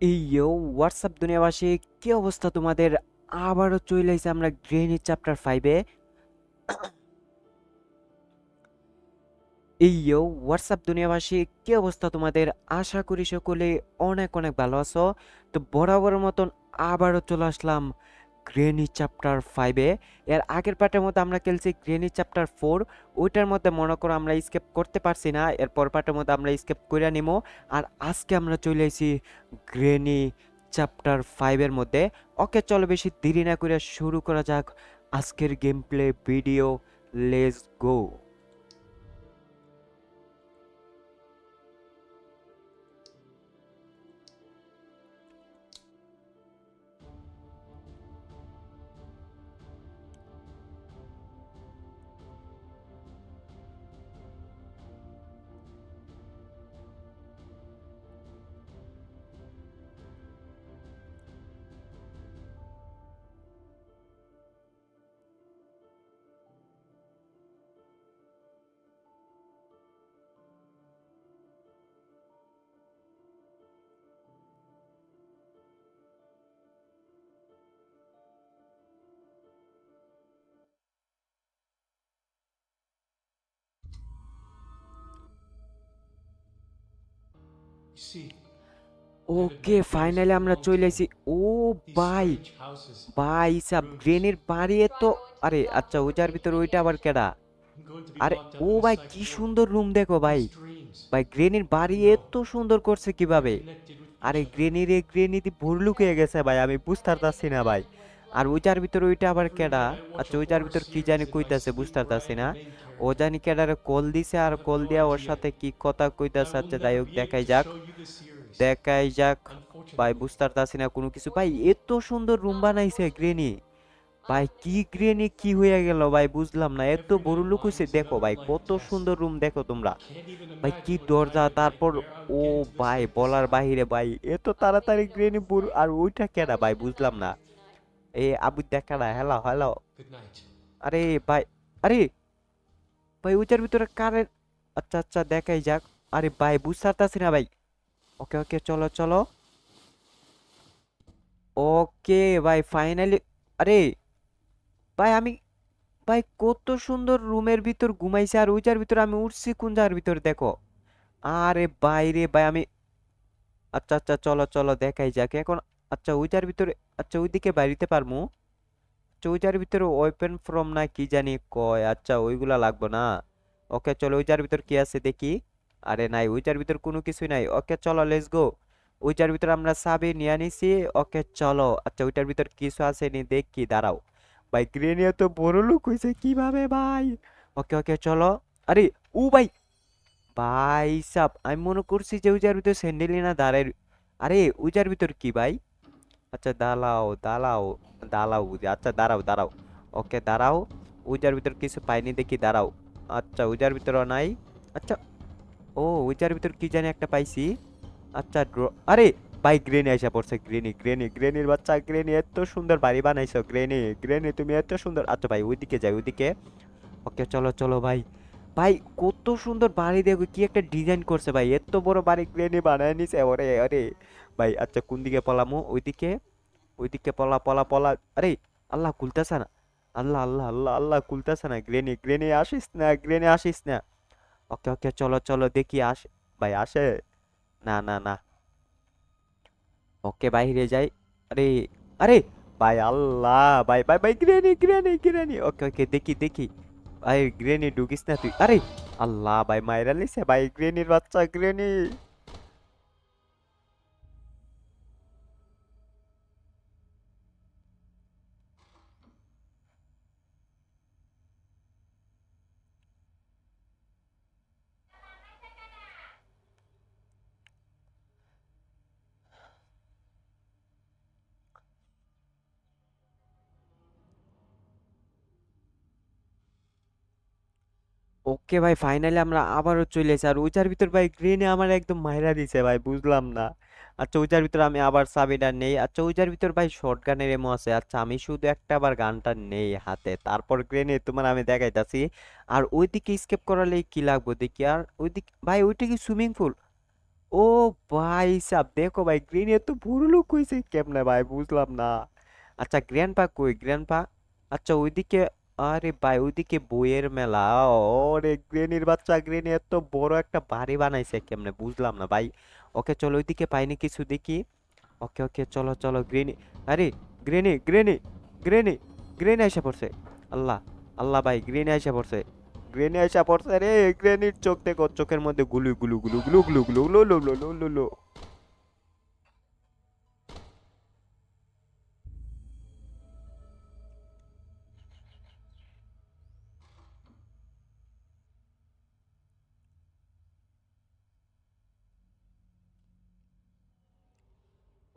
এই হোয়াটসঅ্যাপ দুনিয়াবাসী, কী অবস্থা তোমাদের? আবারও চলে আসে আমরা গ্রেনি চ্যাপ্টার ফাইভে এই হোয়াটসঅ্যাপ দুনিয়াবাসী, কী অবস্থা তোমাদের? আশা করি সকলে অনেক অনেক ভালো আছো। তো বরাবর মতন আবারও চলে আসলাম গ্রেনি চ্যাপ্টার ফাইভে এর আগের পার্টের মধ্যে আমরা খেলছি গ্রেনি চ্যাপ্টার ফোর ওইটার মধ্যে মনে করো আমরা স্কেপ করতে পারছি না। এরপর পার্টের মধ্যে আমরা স্কেপ করে নিব আর আজকে আমরা চলে এসেছি গ্রেনি চ্যাপ্টার ফাইভের মধ্যে। ওকে চলো বেশি দেরি না করে শুরু করা যাক। আজকের game play video let's go okay finally আমরা চলে আসি ও ভাই ভাই সাব গ্রেনের বাড়ি তো আরে আচ্ছা ওইটার ভিতর ওইটা আবার কেডা? আরে ও ভাই কি সুন্দর রুম দেখো ভাই। ভাই গ্রেনের বাড়ি এত সুন্দর করছে কীভাবে? আরে গ্রেনির গ্রেনিতে ভরলুক হয়ে গেছে ভাই আমি বুঝতে পারতাছি না ভাই। আর ওইটার ভিতর ওইটা আবার কেডা? আচ্ছা ওইটার ভিতর কি জানি কইতাছে বুঝতে না। ও জানি কেডারে কল দিছে আর কল দিয়া ওর সাথে কি কথা কইতাছে আচ্ছা যাই হোক, দেখাই যাক। দেখাই যাক। ভাই বুঝতে না কোনো কিছু। ভাই, এত সুন্দর রুম বানাইছে গ্রেনি। ভাই, কি গ্রেনি, কি হয়ে গেল? ভাই, বুঝলাম না। এত বড় লোক হয়েছে দেখো ভাই, কত সুন্দর রুম দেখো তোমরা। ভাই, কি দরজা, তারপর, ও ভাই, বলার বাহিরে ভাই, এত তাড়াতাড়ি গ্রেনি আর ওইটা কেডা? ভাই, বুঝলাম না। এ আবু দেখা না হ্যালো হ্যালো আরে ভাই আরে ভাই ওইটার ভিতরে কারেন্ট আচ্ছা আচ্ছা দেখাই যাক আরে ভাই বুঝতে পারতাছি না ভাই ওকে ওকে চলো চলো ওকে ভাই ফাইনালি আরে ভাই আমি ভাই কত সুন্দর রুমের ভিতর ঘুমাইছে আর ওইটার ভিতর আমি উঠছি কোন জায়গার ভিতর দেখো। আরে বাইরে ভাই আমি আচ্ছা আচ্ছা চলো চলো দেখাই যাক। এখন আচ্ছা ওইটার ভিতরে আচ্ছা ওইদিকে বাইরিতে পারমু? আচ্ছা ওইটার ভিতরে ওপেন ফ্রম না কি জানি কয়? আচ্ছা ওইগুলা লাগবো না। ওকে, চলো, ওইটার ভিতর কি আছে দেখি? আরে নাই, ওইটার ভিতর কোনো কিছুই নাই। ওকে, চলো লেটস গো ওইটার ভিতর আমরা চাবি নিয়ে নিছি। ওকে, চলো। আচ্ছা ওইটার ভিতর কিছু আছে নি দেখি, দাঁড়াও। ভাই গ্রেনিয়া তো বড় লোক হয়েছে কীভাবে ভাই? ওকে ওকে, চলো। আরে ও ভাই! ভাই সাব, আমি মনে করছি যে ওইটার ভিতর স্যান্ডেলি না দাঁড়ের আরে, ওইটার ভিতর কি ভাই? আচ্ছা দাঁড়াও দাঁড়াও দাঁড়াও আচ্ছা দাঁড়াও দাঁড়াও। ওকে, দাঁড়াও। উজার ভিতর কিছু পাইনি দেখি, দাঁড়াও। আচ্ছা উজার ভিতরও নাই। আচ্ছা ও উজার ভিতর কি জানি একটা পাইছি। আচ্ছা আরে, ভাই, গ্রেনি আইসা পড়ছে, গ্রেনি গ্রেনি, গ্রেনির বাচ্চা, গ্রেনি, এত সুন্দর বাড়ি বানাইছো, গ্রেনি গ্রেনি, তুমি এত সুন্দর। আচ্ছা ভাই, ওইদিকে যাই, ওইদিকে। ওকে, চলো চলো ভাই। ভাই, কত সুন্দর বাড়ি দেখো, কি একটা ডিজাইন করছে ভাই, এত বড় বাড়ি গ্রেনি বানায় নিছে, ওরে আরে ভাই আচ্ছা কোন দিকে পলামু? ওইদিকে ওইদিকে পলা পলা পলা। আরে, আল্লাহ খুলতেছে না। আল্লাহ আল্লাহ আল্লাহ আল্লাহ খুলতেছে না। গ্রেনি, গ্রেনে আসিস না, গ্রেনে আসিস না। ওকে ওকে, চলো চলো, দেখি, আসে। ভাই, আসে। না না না। ওকে, বাইরে যাই। আরে আরে, ভাই, আল্লাহ, ভাই ভাই ভাই, গ্রেনি গ্রেনি গ্রেনি। ওকে ওকে, দেখি দেখি। ভাই গ্রেনি ঢুকিস না তুই। আরে আল্লাহ ভাই মাইরা লিছে ভাই গ্রেনির বাচ্চা গ্রেনি ওকে ভাই ফাইনালি আমরা আবারও চলে এসেছি আর ওইটার ভিতর ভাই গ্রেনে আমার একদম মাইরা দিছে ভাই, বুঝলাম না। আচ্ছা ওইটার ভিতর আমি আবার চাবিটা নেই। আচ্ছা ওইটার ভিতর ভাই শর্ট গানের এমো আছে। আচ্ছা আমি শুধু একটা আবার গানটা নেই হাতে। তারপর গ্রেনে তোমার আমি দেখাইতাছি। আর ওইদিকে স্কেপ করালে কি লাগবে দেখি? আর ওইদিকে, ভাই, ওইটা কি সুইমিং পুল ও ভাই সাব, দেখো ভাই গ্রিন এত বড় লোক হয়েছে কেমনে ভাই, বুঝলাম না। আচ্ছা গ্র্যান্ডপা কই? গ্র্যান্ডপা আচ্ছা ওইদিকে আরে ভাই ওইদিকে বইয়ের মেলা অনেক গ্রেনির বাচ্চা গ্রেনি এত বড় একটা বাড়ি বানাইছে কেমনে বুঝলাম না ভাই ওকে চলো ওইদিকে পাইনি কিছু দেখি ওকে ওকে চলো চলো গ্রেনি আরে গ্রেনি গ্রেনি গ্রেনি গ্রেনি এসে পড়ছে আল্লাহ আল্লাহ ভাই গ্রেনি এসে পড়ছে গ্রেনি এসে পড়ছে রে গ্রেনির চোখ থেকে চোখের মধ্যে গুলু গুলু গুলু গুলু গুলু গুলু গুলু গুলু গুলু গুলু লো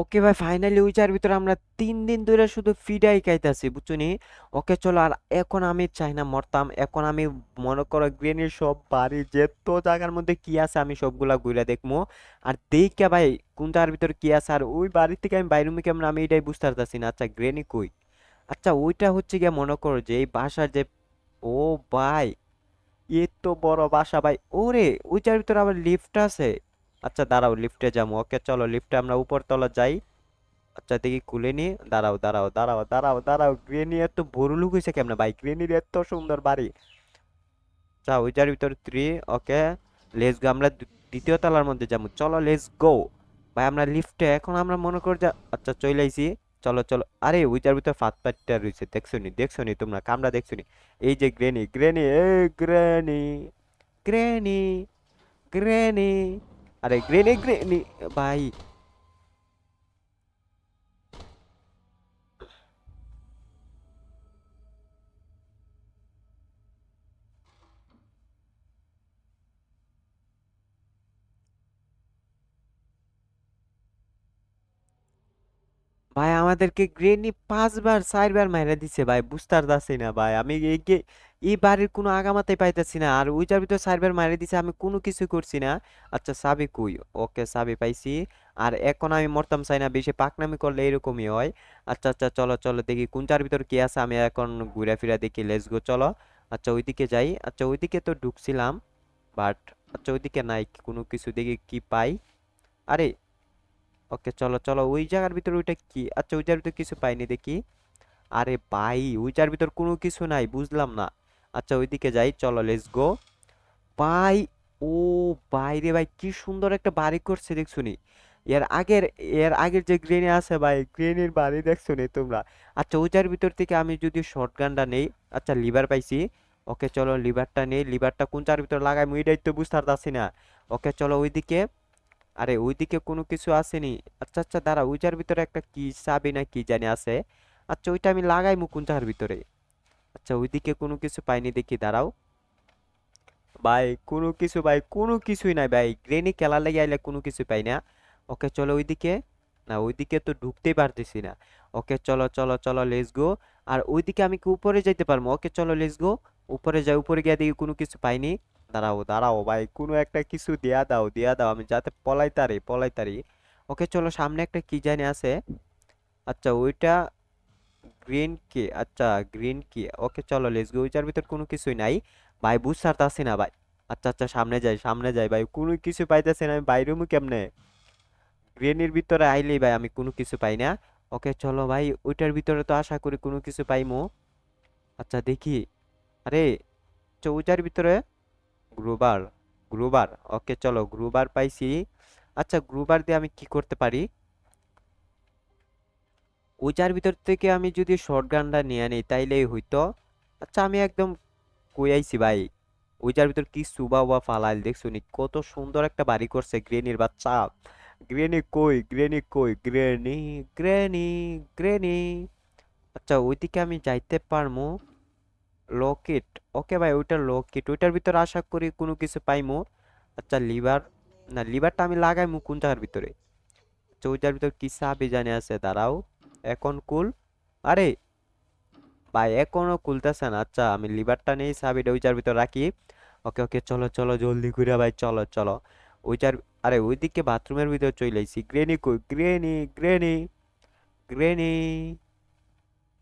ওকে ভাই ফাইনালি ওই উইচার ভিতরে আমরা তিন দিন ধরে শুধু ফিডাই খাইতাছি বুঝছনি ওকে চলো আর এখন আমি চাই না মরতাম, এখন আমি মনে করো গ্রেনির সব বাড়ি, যেত জায়গার মধ্যে কি আছে আমি সবগুলা ঘুরে দেখব আর দেখে ভাই কোন জায়গার ভিতরে কি আছে, আর ওই বাড়ি থেকে আমি বাইরে কেমন আমি এটাই বুঝতে পারতাছি না আচ্ছা গ্রেনি কই? আচ্ছা ওইটা হচ্ছে গিয়ে মনে করো যে এই বাসার যে, ও ভাই এ তো বড় বাসা ভাই, ওরে ওইটার ভিতরে আবার লিফট আছে? আচ্ছা দাঁড়াও লিফটে যাব। ওকে চলো লিফটে আমরা উপর তলা যাই। আচ্ছা দেখি, খুলে নি। দাঁড়াও দাঁড়াও দাঁড়াও দাঁড়াও দাঁড়াও গ্রেনি এত বড় লুক হয়েছে কেমনে ভাই? গ্রেনির এত সুন্দর বাড়ি। আচ্ছা ওইটার ভিতর থ্রি ওকে লেস গো আমরা দ্বিতীয় তলার মধ্যে যাব। চলো লেস গো ভাই, আমরা লিফটে এখন আমরা মনে করি যে আচ্ছা চলে আইছি। চলো চলো, আরে ওইটার ভিতর ফাত পাটটা রয়েছে দেখছ নি? দেখছ নি তোমরা? কামড়া দেখছ নি? এই যে গ্রেনি গ্রেনি এ গ্রেনি গ্রেনি গ্রেনি ada green nih green nih baik ভাই, আমাদেরকে গ্রেনি পাঁচবার, চারবার মাইরা দিছে ভাই বুঝতে পারতাছি না ভাই। আমি এই গে- এই বাড়ির কোনো আগামাতে পাইতেছি না। আর ওইটার ভিতর চারবার মাইরা দিছে, আমি কোনো কিছু করছি না। আচ্ছা চাবি কই? ওকে, চাবি পাইছি। আর এখন আমি মরতাম চাই না, বেশি পাকনামি করলে এরকমই হয়। আচ্ছা আচ্ছা চলো চলো, দেখি কোনটার ভিতর কি আছে, আমি এখন ঘুরে ফিরা দেখি। লেটস গো চলো। আচ্ছা ওইদিকে যাই। আচ্ছা ওইদিকে তো ঢুকছিলাম বাট আচ্ছা ওইদিকে নাই, কোনো কিছু দেখি কি পাই। আরে ওকে, চলো চলো, ওই জায়গার ভিতর ওইটা কি? আচ্ছা ওই জায়গার ভিতর কিছু পাইনি, দেখি। আরে ভাই, ওই জায়গার ভিতর কোনো কিছু নাই, বুঝলাম না। আচ্ছা ওইদিকে যাই, চলো লেটস গো ভাই, ও বাইরে ভাই, কি সুন্দর একটা বাড়ি করছে, দেখছুনি? এর আগের এর আগের যে গ্রেনে আছে ভাই গ্রেনের বাড়ি দেখছুনি তোমরা? আচ্ছা ওই জায়গার ভিতর থেকে আমি যদি শর্টগানটা নেই আচ্ছা লিভার পাইছি। ওকে, চলো লিভারটা নেই লিভারটা কোন জায়গার ভিতর লাগাই মুই তো বুঝতে পারতাছি না। ওকে, চলো, ওইদিকে। আরে ওইদিকে কোনো কিছু আসেনি। আচ্ছা আচ্ছা দাঁড়া, ওইটার ভিতরে একটা কি চাবি না কি জানি আছে। আচ্ছা ওইটা আমি লাগাই মুকুন্দার ভিতরে। আচ্ছা ওইদিকে কোনো কিছু পাইনি দেখি, দাঁড়াও। ভাই, কোনো কিছু, ভাই, কোনো কিছুই নাই, ভাই। গ্রেনি খেলা লেগে আইলে কোনো কিছু পাই না। ওকে, চলো ওইদিকে। না, ওইদিকে তো ঢুকতেই পারতেছি না। ওকে, চলো চলো চলো লেস গো আর ওইদিকে আমি কি উপরে যাইতে পারব? ওকে, চলো লেস গো উপরে যাই, উপরে গিয়ে দেখি কোনো কিছু পাইনি। দাঁড়াও দাঁড়াও ভাই, কোনো একটা কিছু দেয়া দাও দেয়া দাও, আমি যাতে পলাইতারি পলাইতারি। ওকে চলো সামনে একটা কি জানি আছে। আচ্ছা ওইটা গ্রিন কি? আচ্ছা গ্রিন কি? ওকে চলো লেটস গো ওইটার ভিতর কোনো কিছুই নাই। ভাই বুঝতে পারতাছি না ভাই। আচ্ছা আচ্ছা সামনে যাই সামনে যাই ভাই, কোনো কিছু পাইতেছি না, আমি বাইরে মু কেমনে? গ্রেনের ভিতরে আইলেই ভাই, আমি কোনো কিছু পাই না। ওকে চলো ভাই, ওইটার ভিতরে তো আশা করি কোনো কিছু পাইমো। আচ্ছা দেখি। আরে ওইটার ভিতরে গ্রুবার গ্রুবার, ওকে চলো গ্রুবার পাইছি। আচ্ছা গ্রুবার দিয়ে আমি কি করতে পারি? ওইটার ভিতর থেকে আমি যদি শর্টগানটা নিয়ে নিই, তাইলেই হইতো। আচ্ছা আমি একদম কই আইছি ভাই? ওইটার ভিতর কি সুবা উবা ফালাইল, দেখছ নি? কত সুন্দর একটা বাড়ি করছে গ্রেনির বাচ্চা। গ্রেনি কই গ্রেনি কই? গ্রেনি গ্রেনি গ্রেনি। আচ্ছা ওইদিকে আমি যাইতে পারমু? লকেট ওকে ভাই, ওইটা লকেট ওইটার ভিতরে আশা করি কোনো কিছু পাইমু। আচ্ছা লিভার না লিভারটা আমি লাগাই লাগাইমু কোন জায়গার ভিতরে? আচ্ছা ওইটার ভিতর কি চাবি জানি আছে, দাঁড়াও। এখন কুল আরে, ভাই এখনও খুলতেছে না। আচ্ছা আমি লিভারটা নেই, চাবিটা ওইটার ভিতর রাখি। ওকে ওকে চলো চলো, জলদি করে ভাই, চলো চলো। ওইটার, আরে, ওইদিকে বাথরুমের ভিতর চলে আইছি। গ্রেনি কই? গ্রেনি গ্রেনি গ্রেনি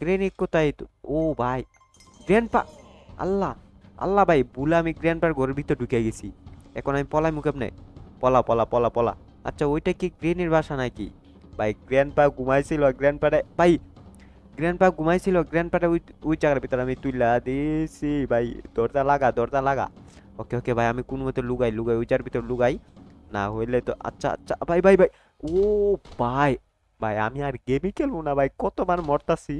গ্রেনি কোথায়? ও, ভাই গ্র্যান্ডপা আল্লাহ আল্লাহ ভাই, ভুলে আমি গ্র্যান্ড গ্র্যান্ডপার ঘরের ভিতর ঢুকে গেছি। এখন আমি পলাই মুখ আপনি। পলা পলা পলা পলা। আচ্ছা ওইটা কি গ্রেনের বাসা নাকি? ভাই গ্র্যান্ড গ্র্যান্ডপা ঘুমাইছিল গ্র্যান্ড গ্র্যান্ডপাটা ভাই গ্র্যান্ডপা ঘুমাইছিল গ্র্যান্ডপাটা ওই ওই জায়গার ভিতরে আমি তুইলা দিয়েছি ভাই। দরজা লাগা দরজা লাগা। ওকে ওকে, ভাই, আমি কোন মতো লুগাই লুগাই, ওই জায়গার ভিতর লুগাই। না হইলে তো আচ্ছা আচ্ছা ভাই ভাই ভাই। ও, ভাই ভাই, আমি আর গেমই খেলব না, ভাই। কতবার মরতাছি।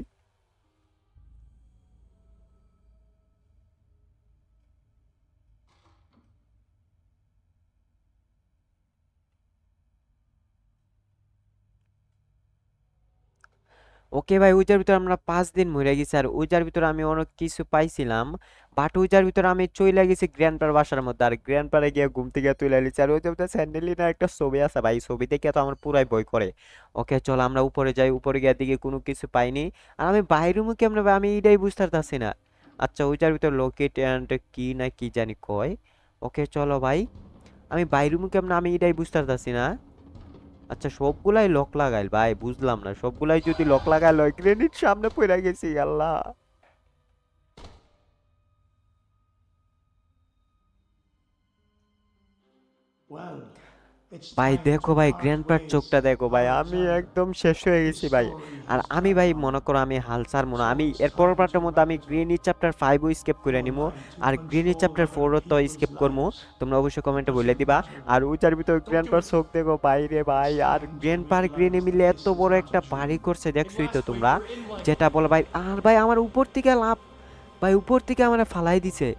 ওকে ভাই, ওইটার ভিতরে আমরা পাঁচ দিন মরে গেছি। আর ওইটার ভিতরে আমি অনেক কিছু পাইছিলাম বাট ওইটার ভিতরে আমি চইলা গেছি গ্র্যান্ডপার বাসার মধ্যে। আর গ্র্যান্ডপারে গিয়ে ঘুম থেকে তুলে নিয়েছি আর ওইটার ভিতরে স্যান্ডেলিনার একটা ছবি আছে ভাই, ছবি দেখে তো আমার পুরাই বই করে। ওকে, চল আমরা উপরে যাই, উপরে গিয়ে দিকে কোনো কিছু পাইনি। আর আমি বাইরে মুখে আমরা, আমি এইটাই বুঝতে পারতাছি না। আচ্ছা ওইটার ভিতরে লোকেট অ্যান্ড কি না কি জানি কয়। ওকে, চলো ভাই, আমি বাইরে মুখে আমরা, আমি এটাই বুঝতে পারতাছি না। আচ্ছা সবগুলাই লক লাগাইল। ভাই, বুঝলাম না। সবগুলাই যদি লক লাগাইল হয় গ্রেনিট সামনে পড়ে গেছি আল্লাহ it's ভাই দেখো ভাই গ্র্যান্ডপার চোখটা দেখো ভাই আমি একদম শেষ হয়ে গেছি ভাই। আর আমি ভাই মনে করো আমি হাল ছাড়বো না। আমি এর পরের পার্টের মধ্যে আমি গ্রিনি চ্যাপ্টার ফাইভও স্কেপ করে নিবো। আর গ্রিনি চ্যাপ্টার ফোরও তো স্কেপ করব। তোমরা অবশ্যই কমেন্টে বলে দিবা। আর ওইটার ভিতর গ্র্যান্ডপার চোখ দেখো বাইরে ভাই। আর গ্র্যান্ডপার গ্রিনি মিলে এত বড় একটা বাড়ি করছে দেখছোই তো তোমরা। যেটা বলো ভাই আর ভাই আমার উপর থেকে লাভ ভাই উপর থেকে আমার ফালাই দিছে।